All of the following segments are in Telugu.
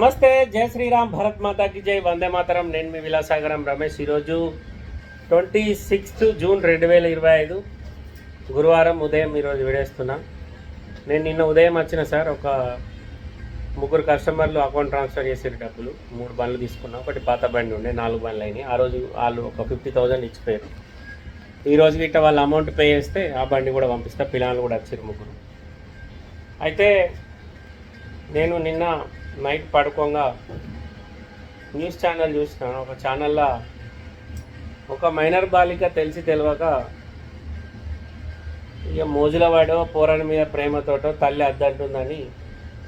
నమస్తే జై శ్రీరామ్ భరత్ మాతాకి జై. వందే మాతరం. నేను మీ విలాసాగరం రమేష్ ఈరోజు ట్వంటీ సిక్స్త్ జూన్ రెండు వేల ఇరవై ఐదు. గురువారం ఉదయం ఈరోజు విడేస్తున్నా. నేను నిన్న ఉదయం వచ్చిన సార్ ఒక ముగ్గురు కస్టమర్లు అకౌంట్ ట్రాన్స్ఫర్ చేసే డబ్బులు. మూడు బండ్లు తీసుకున్నా. ఒకటి పాత బండి ఉండే నాలుగు బండ్లు అయినాయి. ఆ రోజు వాళ్ళు ఒక ఫిఫ్టీ థౌజండ్ ఇచ్చిపోయారు. ఈ రోజు గిట్ట వాళ్ళు అమౌంట్ పే చేస్తే ఆ బండి కూడా పంపిస్తా. పిల్లలు కూడా వచ్చారు ముగ్గురు. అయితే నేను నిన్న నైట్ పడుకోగా. న్యూస్ ఛానల్ చూసినాను. ఒక ఛానల్లో ఒక మైనర్ బాలిక తెలిసి తెలియక ఇక మోజుల వాడో పోరాని మీద ప్రేమతోటో తల్లి అద్దంటుందని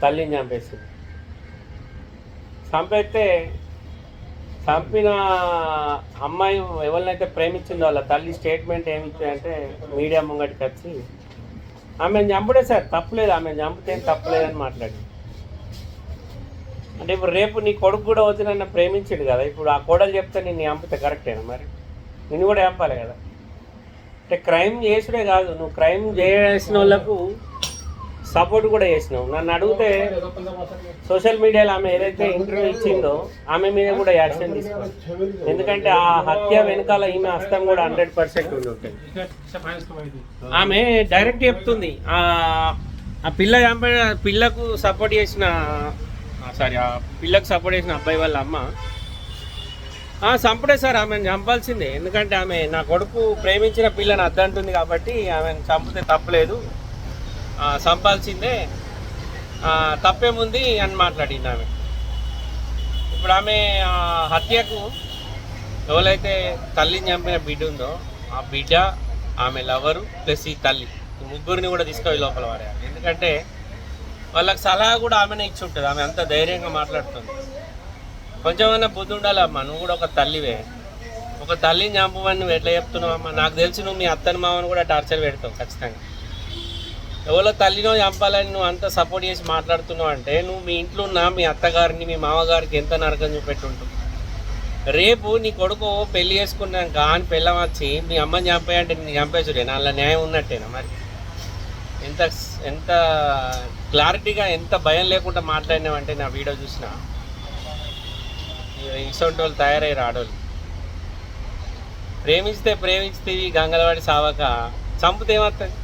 తల్లిని చంపేసింది. చంపేస్తే చంపిన అమ్మాయి ఎవరినైతే ప్రేమించిందో వాళ్ళ తల్లి స్టేట్మెంట్ ఏమి మీడియా ముంగటికి వచ్చి ఆమెను చంపుడే సార్ తప్పులేదు. ఆమెను చంపితే ఏం తప్పులేదని మాట్లాడి అంటే ఇప్పుడు రేపు నీ కొడుకు కూడా వచ్చి నన్ను ప్రేమించాడు కదా. ఇప్పుడు ఆ కోడలు చెప్తే నేను చంపితే కరెక్టేనా మరి? నిన్ను కూడా చంపాలి కదా. అంటే క్రైమ్ చేసుడే కాదు నువ్వు క్రైమ్ చేసిన వాళ్ళకు సపోర్ట్ కూడా చేసినావు. నన్ను అడిగితే సోషల్ మీడియాలో ఆమె ఏదైతే ఇంటర్వ్యూ ఇచ్చిందో ఆమె మీద కూడా యాక్షన్ తీసుకోవాలి. ఎందుకంటే ఆ హత్య వెనకాల ఈమె హస్తం కూడా హండ్రెడ్ పర్సెంట్ ఉంటుంది ఆమె డైరెక్ట్ చెప్తుంది ఆ ఆ పిల్ల పిల్లకు సపోర్ట్ చేసిన సారీ ఆ పిల్లకు సపోర్ట్ చేసిన అబ్బాయి వాళ్ళ అమ్మ. చంపడే సార్ ఆమెను చంపాల్సిందే. ఎందుకంటే ఆమె నా కొడుకు ప్రేమించిన పిల్లని అద్దంటుంది కాబట్టి ఆమెను చంపితే తప్పలేదు. చంపాల్సిందే. తప్పేముంది అని మాట్లాడింది ఆమె. ఇప్పుడు ఆమె హత్యకు ఎవరైతే తల్లిని చంపిన బిడ్డ ఉందో ఆ బిడ్డ ఆమె లవరు ప్లస్ ఈ తల్లి. ముగ్గురిని కూడా తీసుకొని లోపల వాడేయాలి ఎందుకంటే వాళ్ళకి సలహా కూడా ఆమెనే ఇచ్చి ఉంటుంది. ఆమె అంత ధైర్యంగా మాట్లాడుతుంది. కొంచెమైనా బుద్ధి ఉండాలమ్మా నువ్వు కూడా ఒక తల్లివే. ఒక తల్లిని చంపమని నువ్వు ఎట్లా చెప్తున్నావమ్మా? నాకు తెలిసి నువ్వు మీ అత్తని మామని కూడా టార్చర్ పెడతావు ఖచ్చితంగా. ఎవరో తల్లినో చంపాలని నువ్వు అంత సపోర్ట్ చేసి మాట్లాడుతున్నావు అంటే నువ్వు మీ ఇంట్లో ఉన్న మీ అత్తగారిని మీ మామగారికి ఎంత నరకం చూపెట్టుంటావు? రేపు నీ కొడుకు పెళ్ళి చేసుకున్నాక అని పెళ్ళం వచ్చి మీ అమ్మని చంపేయంటే నేను చంపేసుడే. నాలో న్యాయం ఉన్నట్టేనా మరి? ఎంత ఎంత క్లారిటీగా ఎంత భయం లేకుండా మాట్లాడినామంటే నా వీడియో చూసిన? ఇసొంటి వాళ్ళు తయారయ్యారు ఆడవాళ్ళు ప్రేమిస్తే ప్రేమిస్తేవి గంగలవాడి సావక చంపితే ఏమవుతుంది?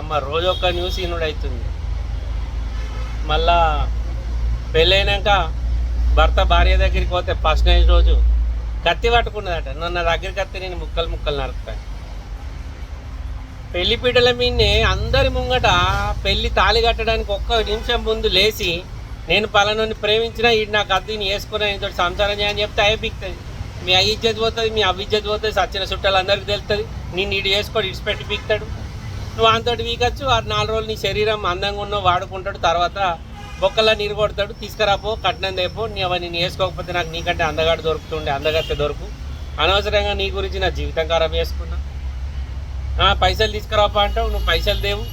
అమ్మ రోజు ఒక్క న్యూస్ ఇనుడు అవుతుంది మళ్ళా పెళ్ళైనాక భర్త భార్య దగ్గరికి పోతే ఫస్ట్ నైట్ రోజు కత్తి పట్టుకున్నదట. నన్ను నా దగ్గరికి కత్తి నేను ముక్కలు ముక్కలు నరుకుతాను. పెళ్ళి పీటల మీదనే అందరి ముంగట పెళ్ళి తాళి కట్టడానికి ఒక్క నిమిషం ముందు లేచి నేను పలానని ప్రేమించినా ఈ నాకు అద్దీని వేసుకున్నా ఇంతో సంసారం చేయని చెప్తే అయ్యే పీక్తుంది. మీ అయ్యి ఇజ్జత్ పోతుంది మీ అవి ఇజ్జత్ పోతుంది సచ్చిన చుట్టాలు అందరికీ తెలుస్తుంది నేను ఇటు వేసుకోడు ఇడిచిపెట్టి పీక్తాడు. నువ్వు అంతటి వీకచ్చు ఆ నాలుగు రోజులు నీ శరీరం అందంగా ఉన్నావు వాడుకుంటాడు తర్వాత బొక్కలా నీరు కొడతాడు తీసుకురాపో కట్నం దేపో నీ అవన్నీ నేను వేసుకోకపోతే నాకు నీకంటే అందగాడు దొరుకుతుండే అందగత్తె దొరుకు. అనవసరంగా నీ గురించి నా జీవితం ఖరాబ్ చేసుకున్నా. పైసలు తీసుకురాపా అంటావు నువ్వు పైసలు దేవు.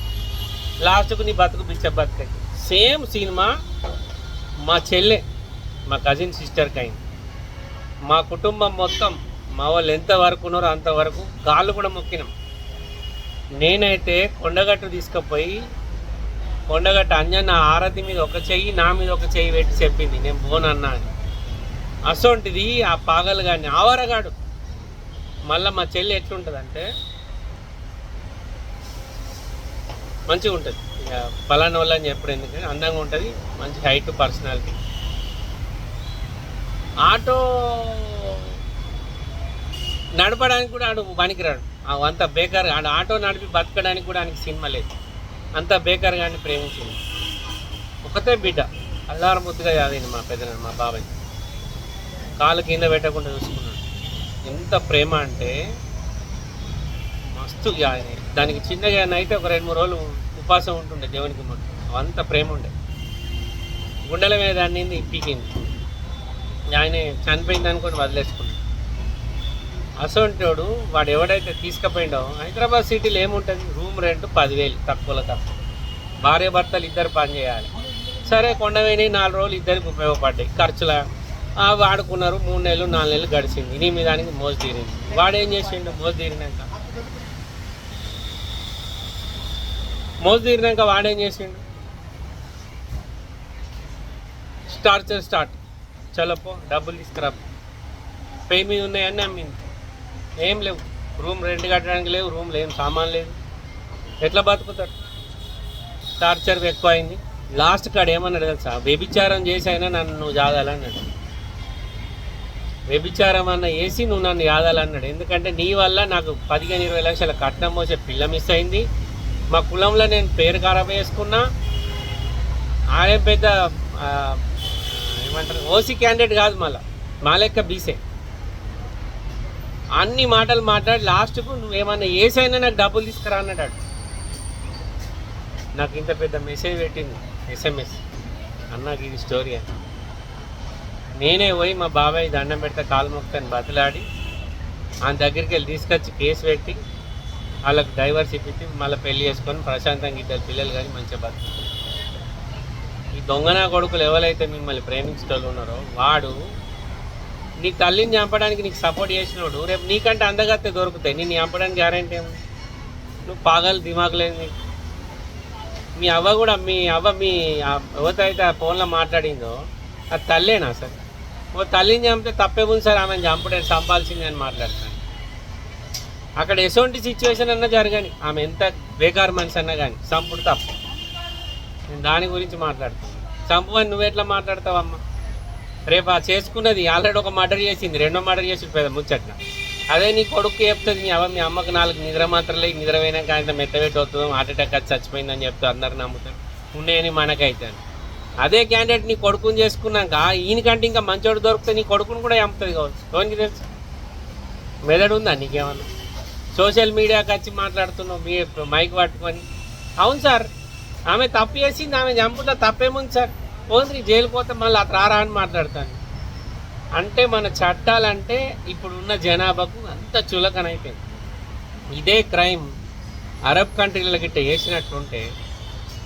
లాస్ట్కు నీ బతుకు పిచ్చ బతుకై. సేమ్ సినిమా మా చెల్లె మా కజిన్ సిస్టర్కి అయింది మా కుటుంబం మొత్తం మా వాళ్ళు ఎంతవరకు ఉన్నారో అంతవరకు కాళ్ళు కూడా మొక్కినాం. నేనైతే కొండగట్టు తీసుకుపోయి కొండగట్టు అంజన్న ఆరతి మీద ఒక చెయ్యి నా మీద ఒక చెయ్యి పెట్టి చెప్పింది. నేను పోనన్నా అని. అసొంటిది ఆ పాగలు కానీ ఆవరగాడు. మళ్ళీ మా చెల్లి ఎట్లుంటుందంటే మంచిగా ఉంటుంది. ఇక పలానా వాళ్ళు అని చెప్పడం ఎందుకంటే అందంగా ఉంటుంది మంచి హైట్ పర్సనాలిటీ ఆటో నడపడానికి కూడా ఆడు పనికిరాడు. అంత బేకార్ ఆడు ఆటో నడిపి బతకడానికి కూడా ఆయనకి సినిమా లేదు. అంత బేకార్ కానీ ప్రేమించింది. ఒకతే బిడ్డ. అల్లారముద్దుగా చదివింది మా పెద్ద మా బాబాయ్. కాలు కింద పెట్టకుండా చూసుకున్నాడు. ఎంత ప్రేమ అంటే మస్తు ఇక దానికి చిన్నగా అయితే ఒక రెండు మూడు రోజులు ఉపాసం ఉంటుండే దేవునికి మొత్తం అంత ప్రేమ ఉండే. గుండెల మీద అన్నింది పీకింది. ఆయన చనిపోయింది అనుకొని వదిలేసుకున్నాడు. అసొంటోడు వాడు ఎవడైతే తీసుకుపోయిండో హైదరాబాద్ సిటీలో ఏముంటుంది? రూమ్ రెంట్ పదివేలు తక్కువలో తక్కువ. భార్య భర్తలు ఇద్దరు పని చేయాలి. సరే కొండవేని నాలుగు రోజులు ఇద్దరికి ఉపయోగపడ్డాయి. ఖర్చుల వాడుకున్నారు మూడు నెలలు నాలుగు నెలలు గడిచింది. నీ మీద దానికి మోజు తీరింది. వాడు ఏం చేసిండు? మోజు తీరినాక. మోజు తీరినాక వాడేం చేసిండు? స్టార్చర్ స్టార్ట్. చలపో డబ్బులు తీసుకురా. పే మీద ఉన్నాయన్నీ అమ్మింది ఏం లేవు. రూమ్ రెంట్ కట్టడానికి లేవు రూమ్లో ఏం సామాన్ లేదు. ఎట్లా బతుకుతాడు? టార్చర్ ఎక్కువ అయింది లాస్ట్ కాడ ఏమన్నాడు తెలుసా? వ్యభిచారం చేసి అయినా నన్ను నువ్వు జాదాలన్నాడు. వ్యభిచారం అన్న వేసి నువ్వు నన్ను యాదాలన్నాడు ఎందుకంటే నీ వల్ల నాకు పదిహేను ఇరవై లక్షల కట్నం మోసే పిల్ల మిస్ అయింది. మా కులంలో నేను పేరు ఖరాబ్ చేసుకున్నా. ఆయన పెద్ద ఏమంటారు ఓసీ క్యాండిడేట్ కాదు మళ్ళా. మా లెక్క బీసే. అన్ని మాటలు మాట్లాడి లాస్ట్కు నువ్వేమన్నా ఏసైనా నాకు డబ్బులు తీసుకురా అన్నాడు. నాకు ఇంత పెద్ద మెసేజ్ పెట్టింది ఎస్ఎంఎస్ అన్నాకి ఇది స్టోరీ అని. నేనే పోయి మా బాబాయ్ దండం పెడితే కాలు మొక్కని బతిలాడి. ఆయన దగ్గరికి వెళ్ళి తీసుకొచ్చి కేసు పెట్టి వాళ్ళకి డైవర్స్ ఇప్పించి మళ్ళీ పెళ్ళి చేసుకొని ప్రశాంతంగా ఇద్దరు పిల్లలు కానీ మంచిగా బతుకుతారు. ఈ దొంగన కొడుకులు ఎవరైతే మిమ్మల్ని ప్రేమించేటోళ్ళు ఉన్నారో వాడు నీ తల్లిని చంపడానికి నీకు సపోర్ట్ చేసినోడు రేపు నీకంటే అందగత్తే దొరుకుతాయి. నేను చంపడానికి గ్యారంటీ ఏమి నువ్వు పాగలు దిమాగ్ లేదు మీ అవ్వ కూడా మీ అవ్వ మీ ఎవరితో అయితే ఆ ఫోన్లో మాట్లాడిందో అది తల్లేనా సార్? ఓ తల్లిని చంపితే తప్పే ఉంది సార్ ఆమెను చంపడే చంపాల్సిందే అని మాట్లాడతాను అక్కడ ఎటువంటి సిచ్యువేషన్ అన్నా జరగని. ఆమె ఎంత బేకార్ మనిషి అన్నా కానీ సంపుడు తప్పు. నేను దాని గురించి మాట్లాడుతాను సంపు నువ్వు ఎట్లా మాట్లాడతావమ్మా? రేపు ఆ చేసుకున్నది ఆల్రెడీ ఒక మర్డర్ చేసింది రెండో మర్డర్ చేసి పెద్ద ముచ్చట్న. అదే నీ కొడుకు చెప్తుంది మీ అవ్వ మీ అమ్మకు నాలుగు నిద్ర మాత్రలే నిద్ర పోయినాక ఆయన మెత్తవేట్ అవుతుందో హార్ట్ అటాక్ అది చచ్చిపోయిందని చెప్తూ అందరు నమ్ముతారు. ఉన్నాయని మనకైతే అదే క్యాండిడేట్ నీ కొడుకుని చేసుకున్నాక ఈయనకంటే ఇంకా మంచోడు దొరికితే నీ కొడుకుని కూడా చంపుతుంది కావచ్చు. ఎవరికి తెలుసు? మెదడు ఉందా నీకేమన్నా? సోషల్ మీడియాకి వచ్చి మాట్లాడుతున్నావు మీ మైక్ పట్టుకొని. అవును సార్ ఆమె తప్పు చేసింది ఆమె చంపుతా తప్పేముంది సార్? ఓన్లీ జైలు పోతే మళ్ళీ అతను రారా అని మాట్లాడతాను. అంటే మన చట్టాలంటే ఇప్పుడున్న జనాభాకు అంత చులకనైపోయింది. ఇదే క్రైమ్ అరబ్ కంట్రీల గిట్ట వేసినట్టుంటే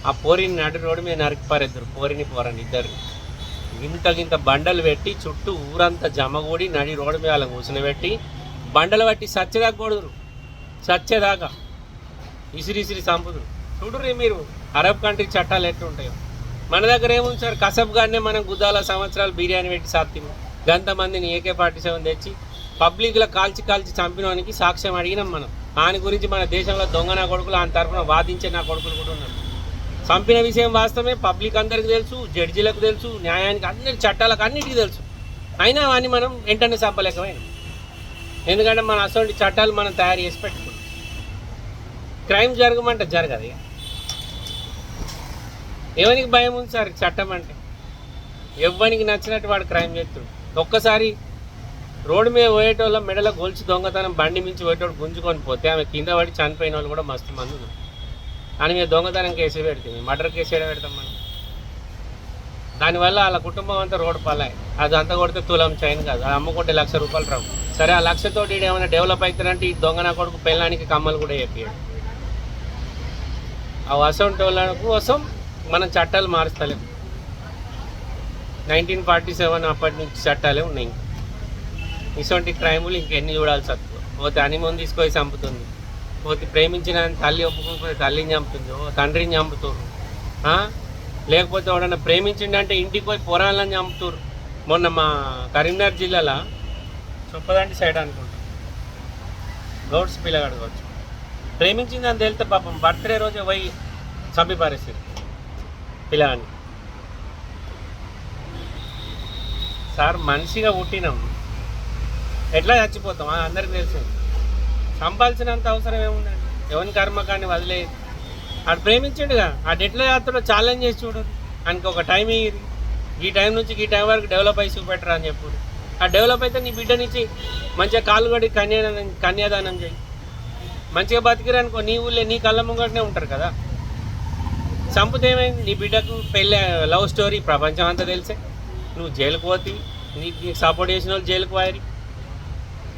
ఆ పోరిని నడి రోడ్డు మీద నరికి ఇద్దరు పోరిని పోరని ఇద్దరు. ఇంత గింత బండలు పెట్టి చుట్టూ ఊరంతా జమగూడి నడి రోడ్డు మీద వాళ్ళని కూర్చుని బండలు పట్టి సచ్చేదాకా చచ్చేదాకా సచ్చేదాకా. ఇసిరి ఇసిరి చంపుదురు చూడుర్రి మీరు అరబ్ కంట్రీ చట్టాలు ఎట్లుంటాయో. మన దగ్గర ఏముంది సార్? కసబ్గానే మనం గుద్దాల సంవత్సరాలు బిర్యానీ పెట్టి సాత్తిము. గంత మందిని ఏకే ఫార్టీ సెవెన్ తెచ్చి పబ్లిక్లో కాల్చి కాల్చి చంపినవానికి సాక్ష్యం అడిగినాం మనం. దాని గురించి మన దేశంలో దొంగ నా కొడుకులు ఆయన తరఫున వాదించే నా కొడుకులు కూడా ఉన్నారు. చంపిన విషయం వాస్తవమే పబ్లిక్ అందరికి తెలుసు జడ్జీలకు తెలుసు న్యాయానికి అన్ని చట్టాలకు అన్నిటికీ తెలుసు. అయినా అని మనం వెంటనే చంపలేకపోయినాం. ఎందుకంటే మన అసలు చట్టాలు మనం తయారు చేసి పెట్టుకున్నాం. క్రైమ్ జరగమంటే జరగదు ఇక. ఎవరికి భయం ఉంది సార్ చట్టం అంటే? ఎవ్వనికి నచ్చినట్టు వాడు క్రైమ్ చేస్తాడు? ఒక్కసారి రోడ్డు మీద పోయేటోళ్ళ మెడలో గొలిచి దొంగతనం బండి మించి పోయేటోడు గుంజుకొని పోతే ఆమె కింద పడి చనిపోయిన వాళ్ళు కూడా మస్తు మంది ఉన్నారు. దాని మీద దొంగతనం కేసు పెడితే మర్డర్ కేసు ఏడ పెడతాం మనం? దానివల్ల వాళ్ళ కుటుంబం అంతా రోడ్డు పలాయి. అది అంతా కొడితే తులం చైన్ కాదు. అది అమ్ముకుంటే లక్ష రూపాయలు రావు. సరే ఆ లక్షతోటి ఏమైనా డెవలప్ అవుతారంటే ఈ దొంగ నా కొడుకు పెళ్ళానికి కమ్మలు కూడా చెప్పాడు ఆ వసంటి వాళ్ళ కోసం మనం చట్టాలు మారుస్తలేం. నైన్టీన్ ఫార్టీ సెవెన్ అప్పటి నుంచి చట్టాలే ఉన్నాయి. ఇటువంటి క్రైములు ఇంకెన్ని చూడాల్సి వస్తుంది పోతే అనిమోన్ తీసుకొని చంపుతుంది. పోతే ప్రేమించిన తల్లి ఒప్పుకోకపోతే తల్లిని చంపుతుంది. ఓ తండ్రిని చంపుతారు లేకపోతే ఎవడన్నా ప్రేమించిండంటే ఇంటికి పోయి పొరాలని చంపుతారు మొన్న మా కరీంనగర్ జిల్లాలో చొప్పదండి సైడ్ అనుకుంటాం. గౌడ్స్ పిల్లగాడు కావచ్చు. ప్రేమించిందని తెలితే పాపం బర్త్డే రోజు పోయి చంపి పారేసారు పిల్లగాన్ని సార్ మనిషిగా పుట్టినాం ఎట్లా చచ్చిపోతాం? అందరికి అందరికీ చంపాల్సినంత అవసరం ఏముందండి ఎవరి కర్మకాన్ని వదిలే ఆడు ప్రేమించిండుగా. ఆడు ఎట్లా చేస్తాడో ఛాలెంజ్ చేసి చూడు. ఆయనకి ఒక టైం ఇయ్యి ఈ టైం నుంచి ఈ టైం వరకు డెవలప్ అయ్యి చూపెట్టరా అని చెప్పుడు. ఆ డెవలప్ అయితే నీ బిడ్డ నుంచి మంచిగా కాలు కడి కన్యాదానం కన్యాదానం చేయి. మంచిగా బతికిరనుకో నీ ఊళ్ళో నీ కళ్ళ ముంగటనే ఉంటారు కదా. చంపితే నీ బిడ్డకు పెళ్ళి లవ్ స్టోరీ ప్రపంచం అంతా తెలిసే. నువ్వు జైలుకు పోతివి నీకు నీకు సపోర్ట్ చేసిన వాళ్ళు జైలుకు పోయారు.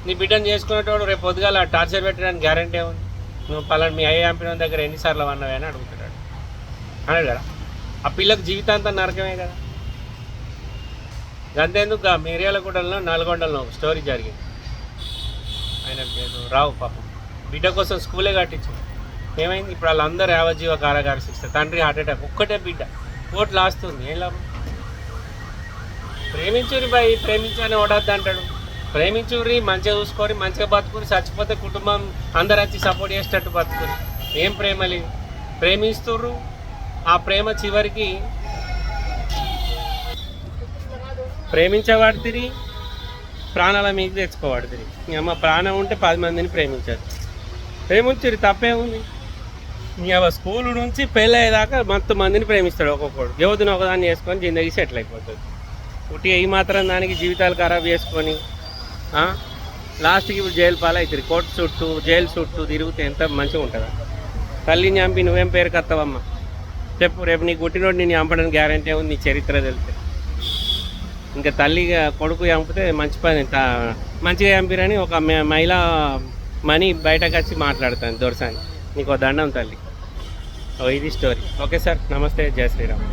నీ బిడ్డను చేసుకునేటోడు రేపు పొద్దుగాల టార్చర్ పెట్టడానికి గ్యారంటీ ఉంది నువ్వు పలానా మీ అయ్య చంపిన దగ్గర ఎన్నిసార్లు అన్నవి అని అడుగుతున్నాడు. అన్నాడు కదా? ఆ పిల్లకు జీవితాంతం నరకమే కదా. అంతేందుకు ఆ మిర్యాలగూడలో నల్గొండలో స్టోరీ జరిగింది. ఆయన రావు పాపం. బిడ్డ కోసం స్కూలే కట్టించు ఏమైంది? ఇప్పుడు వాళ్ళందరూ యావజీవ కారాగార శిక్ష తండ్రి హార్ట్ అటాక్. ఒక్కటే బిడ్డ. కోట్లు ఆస్తుంది ఏం లాభం? ప్రేమించురి బై ప్రేమించని ఓడద్దు అంటాడు. ప్రేమించురి మంచిగా చూసుకొని మంచిగా బతుకుని చచ్చిపోతే కుటుంబం అందరు వచ్చి సపోర్ట్ చేసేటట్టు బతుకుని. ఏం ప్రేమలి ప్రేమిస్తుర్రు ఆ ప్రేమ చివరికి ప్రేమించబడితిరి ప్రాణాల మీద తెచ్చుకోబడితిరి మీ అమ్మ ప్రాణం ఉంటే పది మందిని ప్రేమించారు ప్రేమించురి తప్పే ఉంది స్కూల్ నుంచి పెళ్ళి అయ్యేదాకా మొత్తం మందిని ప్రేమిస్తాడు ఒక్కొక్కడు. యువతిని ఒకదాన్ని చేసుకొని జిందగీ సెటిల్ అయిపోతుంది పుట్టి ఈ మాత్రం దానికి జీవితాలు ఖరాబ్ చేసుకొని లాస్ట్కి ఇప్పుడు జైలు పాలవుతుంది కోర్టు చుట్టూ జైలు చుట్టూ తిరిగితే ఎంత మంచిగా ఉంటుందా? తల్లిని చంపి నువ్వేం పేరు కత్తవమ్మా? చెప్పు రేపు నీ గుట్టినోడు నేను చంపడానికి గ్యారంటీ ఉంది నీ చరిత్ర తెలిస్తే. ఇంకా తల్లిగా కొడుకు చంపితే మంచి పని తా- మంచిగా చంపిరని ఒక మహిళ మనీ బయటకు వచ్చి మాట్లాడుతాను దొరసాని. నీకు దండం తల్లి. ఇది స్టోరీ ఓకే సార్ నమస్తే జయ శ్రీరామ్.